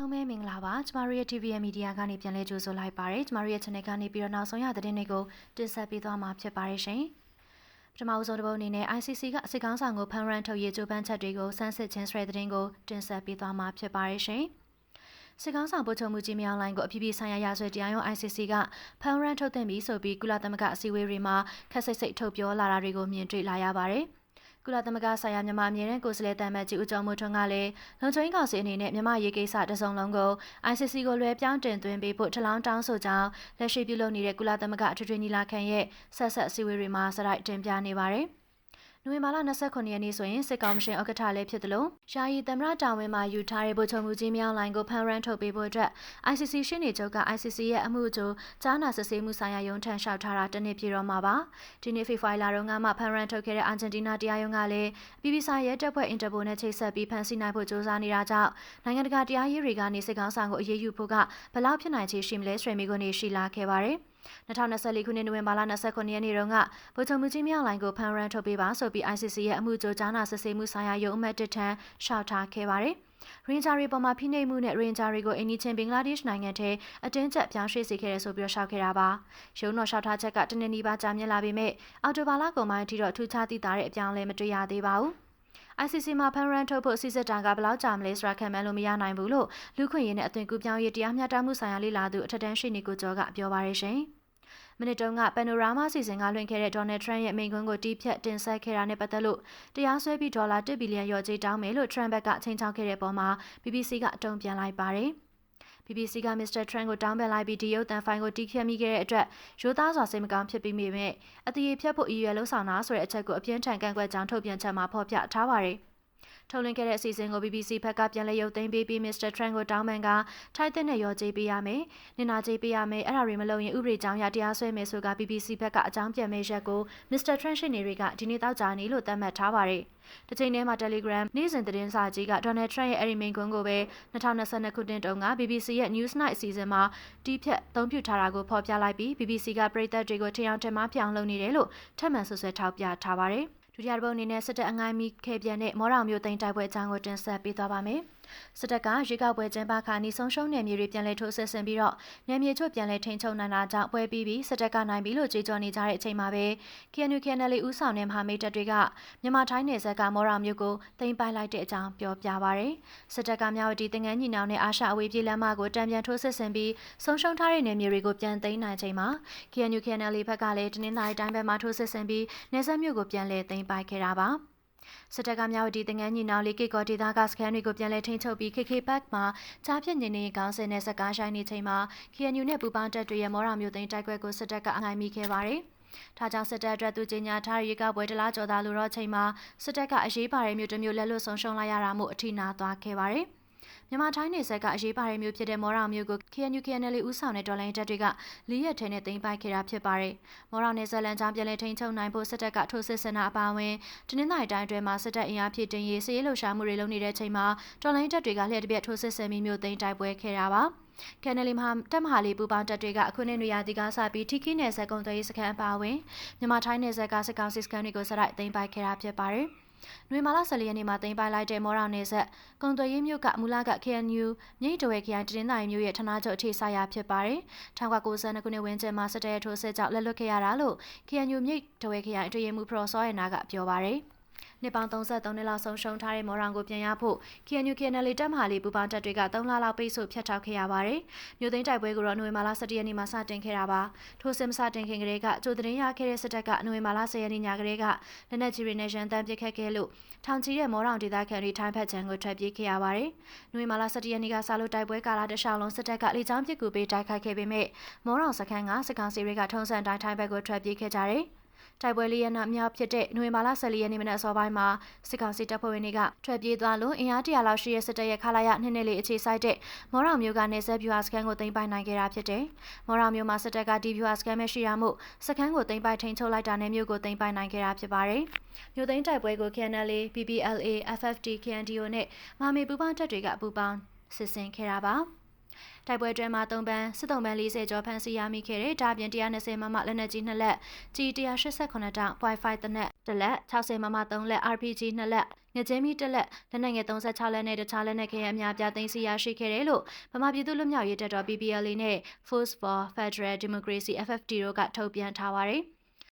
လုံးမဲမင်္ဂလာပါကျမတို့ရဲ့ TVN Media ကနေပြန်လည်ကြိုဆိုလိုက်ပါရစေကျမတို့ရဲ့ channel ကနေပြီးတော့နောက်ဆုံးရသတင်းတွေကိုတင်ဆက်ပေးသွားမှာဖြစ်ပါတယ်ရှင်ပထမဦးဆုံးတစ်ပုဒ်အနေနဲ့ ICC ကစစ်ကောင်းဆောင်ကိုဖမ်းရန်ထုတ်ရေးကြိုးပမ်းချက်တွေကိုစမ်းစစ်ခြင်းဆိုတဲ့သတင်းကိုတင်ဆက်ပေးသွားမှာဖြစ်ပါတယ်ရှင်စစ်ကောင်းဆောင်ဗိုလ်ချုပ်မှုကြီးမြောင်လိုင်းကိုအပြည်ပြည်ဆိုင်ရာရာဇဝတ်တရားရုံး ICC ကဖမ်းရန်ထုတ်တင်ပြီးဆိုပြီးကုလသမဂ္ဂအစည်းအဝေးတွေမှာခက်ဆိတ်ဆိတ်ထုတ်ပြောလာတာတွေကိုမြင်တွေ့လာရပါတယ်။ ကုလသမဂ္ဂဆိုင်ရာမြန်မာအမြဲတမ်းကိုယ်စားလှယ်တမတ်ကြီးဦးကျော်မိုးထွန်းကလည်းလုံခြုံရေးကောင်စီအနေနဲ့မြန်မာရေးကိစ္စတစုံလုံးကို ICC ကိုလွှဲပြောင်းတင်သွင်းပေးဖို့ထလောင်းတောင်းဆိုကြောင်းလက်ရှိပြုလုပ်နေတဲ့ကုလသမဂ္ဂအထွေထွေညီလာခံရဲ့ဆက်ဆက်အစည်းအဝေးတွေမှာစရိုက်တင်ပြနေပါတယ်။ နိုဝင်ဘာလ29ရက်နေ့ဆိုရင်စစ်ကောင်ရှင်ဥက္ကဋ္ဌလည်းဖြစ်တယ်လို့ယာယီသမရတာဝန်မှာယူထားတဲ့ဗိုလ်ချုပ်မှုကြီးမြောင်းလိုင်းကိုဖန်ရန်ထုတ်ပေးဖို့အတွက် ICC ရှင်းနေချုပ်က ICC ရဲ့အမှုကြိုကြားနာစစ်ဆေးမှုဆိုင်ရာရုံးထမ်းလျှောက်ထားတာတနည်းပြတော့မှာပါဒီနေ့ဖေဖော်ဝါရီလတုန်းကမှဖန်ရန်ထုတ်ခဲ့တဲ့အာဂျင်တီးနားတရားရုံးကလည်းပြည်ပဆိုင်ရဲ့တပ်ဖွဲ့အင်တာပိုနဲ့ချိတ်ဆက်ပြီးဖမ်းဆီးနိုင်ဖို့ကြိုးစားနေတာကြောင့်နိုင်ငံတကာတရားရေးတွေကနေစစ်ကောင်ဆောင်ကိုအရေးယူဖို့ကဘလောက်ဖြစ်နိုင်ချေရှိမလဲဆွေးနွေးခွင့်ရှိလာခဲ့ပါတယ်။ 2024ခုနှစ်နိုဝင်ဘာလ29ရက်နေ့တုန်းကဗိုလ်ချုပ်မှုကြီးမြောင်လိုင်ကိုဖမ်းရန်ထုတ်ပေးပါဆိုပြီး ICC ရဲ့အမှုကြိုကြားနာစစ်ဆေးမှုဆိုင်ရာရုံးအမတ်တစ်ထံရှောက်ထားခဲ့ပါတယ်။ရင်ဂျာရီပေါ်မှာဖိနှိပ်မှုနဲ့ရင်ဂျာရီကိုအင်နီချင်းဘင်္ဂလားဒေ့ရှ်နိုင်ငံထဲအတင်းကျပ်ပြောင်းရွှေ့စေခဲ့တယ်ဆိုပြီးရှောက်ခဲ့တာပါ။ရုံးတော်ရှောက်ထားချက်ကတနင်္လာနေ့ပါကြာမြင့်လာပေမဲ့အော်တိုဘာလကုန်ပိုင်းအထိတော့ထူးခြားသိတာတဲ့အပြောင်းလဲမတွေ့ရသေးပါဘူး။ ICC မှာဖန်ရန်ထုတ်ဖို့စီစစ်တာကဘယ်လောက်ကြာမလဲဆိုတာခံမှန်းလို့မရနိုင်ဘူးလို့လူခွင့်ရေးနဲ့အသွင်ကူးပြောင်းရေးတရားမျှတမှုဆိုင်ရာလေ့လာသူအထက်တန်းရှိနေကိုကျော်ကပြောပါရရှင်။မနစ်တုန်းက Panorama စီစဉ်ကလွှင့်ခဲ့တဲ့ Donald Trump ရဲ့မိန့်ခွန်းကိုတီးဖြတ်တင်ဆက်ခဲ့တာနဲ့ပတ်သက်လို့တရားစွဲပြီးဒေါ်လာ1ဘီလီယံရော်ကြေးတောင်းမယ်လို့ Trump ကချိန်ချောက်ခဲ့တဲ့ပုံမှာ BBC ကအတုံ့ပြန်လိုက်ပါတယ်။ BBC က Mr. Trump ကိုတောင်းပန်လိုက်ပြီးဒီရုပ်သံဖိုင်ကိုတီးဖြတ်မိခဲ့တဲ့အတွက်ရိုးသားစွာစိတ်မကောင်းဖြစ်ပြီးမိပေမဲ့အတီးဖြတ်ဖို့အည်ရွယ်လုံးဆောင်တာဆိုတဲ့အချက်ကိုအပြင်းထန်ကန့်ကွက်ကြောင်းထုတ်ပြန်ချက်မှာဖော်ပြထားပါတယ်။ ထုတ်လွှင့်ခဲ့တဲ့အစီအစဉ်ကို BBC ဘက်ကပြန်လည်ရုပ်သိမ်းပေးပြီး Mr. Trump ကိုတောင်းပန်ကထိုက်တဲ့နဲ့ရောကြေးပေးရမယ်။နင်နာကြေးပေးရမယ်။အဲ့ဒါတွေမလုပ်ရင်ဥပဒေကြောင်းရတရားစွဲမယ်ဆိုက BBC ဘက်ကအကြောင်းပြန်မဲ့ရက်ကို Mr. Trump ရှိနေတွေကဒီနေ့တောက်ကြနေလို့သတ်မှတ်ထားပါတယ်။တချိန်တည်းမှာ Telegram နေ့စဉ်သတင်းစာကြီးက Donald Trump ရဲ့အဲ့ဒီမိန့်ခွန်းကိုပဲ2022ခုနှစ်တုန်းက BBC ရဲ့ Newsnight အစီအစဉ်မှာတီးဖြတ်သုံးပြထားတာကိုဖော်ပြလိုက်ပြီး BBC ကပြည်သက်တွေကိုထင်အောင်ထင်မှားပြောင်းလုပ်နေတယ်လို့ထပ်မံဆွဆွဲထောက်ပြထားပါတယ်။ ဒုတိယတစ်ပုတ်အနေနဲ့စစ်တပ်အငိုင်းမိခဲ့ပြန်တဲ့မော်ရောင်မျိုးသိန်းတိုက်ပွဲအကြောင်းကိုတင်ဆက်ပေးသွားပါမယ်။ စစ်တပ်ကရွေးကောက်ပွဲကျင်းပခါနီဆုံးရှုံးနယ်မြေတွေပြန်လည်ထိုးစစ်ဆင်ပြီးတော့နယ်မြေချုပ်ပြန်လည်ထိန်းချုပ်နိုင်တာကြောင့်ပွဲပြီးပြီးစစ်တပ်ကနိုင်ပြီလို့ကြေကြော်နေကြတဲ့အချိန်မှာပဲ KNU KNL ဦးဆောင်တဲ့မဟာမိတ်တပ်တွေကမြန်မာထိုင်းနယ်စပ်ကမော်ရောင်မြို့ကိုသိမ်းပိုက်လိုက်တဲ့အကြောင်းပြောပြပါရယ်စစ်တပ်ကမြဝတီတင်ငန်းညီနောင်နဲ့အာရှအဝေးပြေးလမ်းမကိုတံပြန်ထိုးစစ်ဆင်ပြီးဆုံးရှုံးထားတဲ့နယ်မြေတွေကိုပြန်သိမ်းနိုင်ချိန်မှာ KNU KNL ဘက်ကလည်းတနင်္လာရီတိုင်းဘက်မှာထိုးစစ်ဆင်ပြီးနယ်စပ်မြို့ကိုပြန်လည်သိမ်းပိုက်ခဲ့တာပါ။ စစ်တပ်ကမြဝတီတင်ငန်းညီနောင်လေးကိကောဒေသကစခန်းတွေကိုပြန်လည်ထိန်းချုပ်ပြီး KK Park မှာကြားဖြတ်နေနေကောင်းစင်နဲ့စကားရှိုင်းနေချိန်မှာ KNU နဲ့ပူပေါင်းတပ်တွေရဲ့မော်ရာမျိုးသိန်းတိုက်ခွဲကိုစစ်တပ်ကအငိုင်းမိခဲ့ပါတယ်။ထားကြောင့်စစ်တပ်အတွက်သူကြီးညာထားရေကပွဲတလားကြော်သားလူတော့ချိန်မှာစစ်တပ်ကအရေးပါတဲ့မြို့တစ်မြို့လက်လွတ်ဆုံးရှုံးလိုက်ရတာမို့အထိနာသွားခဲ့ပါတယ်။ မြန်မာထိုင်းနယ်စပ်ကအရေးပါတဲ့မြို့ဖြစ်တဲ့မော်ရောင်မြို့ကို KNU KNL ဦးဆောင်တဲ့ဒေါ်လာတပ်တွေကလေးရက်ထဲနဲ့သိမ်းပိုက်ခဲ့တာဖြစ်ပါတယ်။မော်ရောင်နယ်စပ်လမ်းကြောင်းပြည်လဲထိန်းချုပ်နိုင်ဖို့စစ်တပ်ကထိုးစစ်ဆင်တာအပါအဝင်တနင်္လာရီတိုင်းအတွင်းမှာစစ်တပ်အင်အားဖြည့်တင်ရေးစည်ရေးလှုပ်ရှားမှုတွေလုပ်နေတဲ့ချိန်မှာဒေါ်လာတပ်တွေကလျှက်တပြက်ထိုးစစ်ဆင်ပြီးမြို့သိမ်းတိုက်ပွဲခဲ့တာပါ။ကန်နယ်လီမှာတက်မဟာလေးပူပေါင်းတပ်တွေကအခုနှစ်နွေရာသီကစပြီးထီခီနယ်စပ်ကုန်းသွေးစခန်းအပါအဝင်မြန်မာထိုင်းနယ်စပ်ကစစ်ကောင်စစ်စခန်းတွေကိုစရိုက်သိမ်းပိုက်ခဲ့တာဖြစ်ပါတယ်။ နွေမာလာ14ရက်နေ့မှာတင်ပိုင်လိုက်တဲ့မော်ရောင်နယ်ဆက်ကုံသွေးရေးမြို့ကမူလက KNU မြိတ်တဝဲခရိုင်တင်းတိုင်းမြို့ရဲ့ဌာနချုပ်အခြေဆိုင်ရာဖြစ်ပါတယ်။1992ခုနှစ်ဝန်းကျင်မှာစစ်တပ်ရဲ့ထိုးစစ်ကြောင့်လက်လွတ်ခဲ့ရတာလို့ KNU မြိတ်တဝဲခရိုင်အတွင်းရေးမှူးပရော်စောရနာကပြောပါတယ်။ နှစ်ပေါင်း33နှစ်လောက်ဆုံးရှုံးထားတဲ့မော်ရောင်ကိုပြန်ရဖို့ KNU KNL တပ်မဟာလေးပူပေါင်းတပ်တွေက3လလောက်ပိတ်ဆို့ဖျက်ထောက်ခဲ့ရပါတယ်။မြို့သိမ်းတိုက်ပွဲကိုတော့နိုဝင်ဘာလ17ရက်နေ့မှာစတင်ခဲ့တာပါ။ထိုစစ်မစတင်ခင်ကတည်းကကြိုသတင်းရခဲ့တဲ့စစ်တပ်ကနိုဝင်ဘာလ10ရက်နေ့ညကတည်းကလက်နက်ကြီးတွေနဲ့ရန်တမ်းပစ်ခတ်ခဲ့လို့ထောင်ချီတဲ့မော်ရောင်ဒေသခံတွေထိုင်းဖက်ချန်ကိုထွက်ပြေးခဲ့ရပါတယ်။နိုဝင်ဘာလ17ရက်နေ့ကစလို့တိုက်ပွဲကာလတခြားလုံးစစ်တပ်ကလေကြောင်းပစ်ကူပေးတိုက်ခိုက်ခဲ့ပေမဲ့မော်ရောင်စခန်းကစစ်ကောင်စီတွေကထုံးစံတိုင်းထိုင်းဘက်ကိုထွက်ပြေးခဲ့ကြတယ်။ တိုက်ပွဲလေးရနာမြောက်ဖြစ်တဲ့နိုဝင်ဘာလ14ရက်နေ့မနက်အစောပိုင်းမှာစစ်ကောင်စီတပ်ဖွဲ့ဝင်တွေကထွက်ပြေးသွားလို့အင်အားတရာလောက်ရှိတဲ့စစ်တပ်ရဲ့ခလာရနှစ်နှစ်လေးအခြေစိုက်တဲ့မော်ရောင်မျိုးကနေဆက်ဗျူဟာစခန်းကိုသိမ်းပိုက်နိုင်ခဲ့တာဖြစ်တယ်။မော်ရောင်မျိုးမှာစစ်တပ်ကဒီဗျူဟာစခန်းမရှိရမှုစခန်းကိုသိမ်းပိုက်ထိန်းချုပ်လိုက်တာနဲ့မျိုးကိုသိမ်းပိုက်နိုင်ခဲ့တာဖြစ်ပါတယ်။မျိုးသိမ်းတိုက်ပွဲကို KNLA, PPLA, FFT, KNDO နဲ့မဟာမိတ်ပူးပေါင်းတပ်တွေကပူးပေါင်းစစ်ဆင်ခဲ့တာပါ။ တိုက်ပွဲတွင်မှာ3ပန်းစစ်တုံးပန်း40ကျော်ဖမ်းဆီးရမိခဲ့တဲ့ဒါပြင်120မမလက်နက်ကြီး2လက်ကြီး188တောင် Wi-Fi တစ်နက်တစ်လက်60မမ3လက် RPG 2လက်ငကြင်းမီတစ်လက်လက်နက်ငယ်36လက်နဲ့တခြားလက်နက်ခဲယမ်းအများပြားသိမ်းဆည်းရရှိခဲ့တယ်လို့ဗမာပြည်သူ့လွတ်မြောက်ရေးတပ်တော် PPLA နဲ့ Force for Federal Democracy FFD တို့ကထုတ်ပြန်ထားပါတယ်။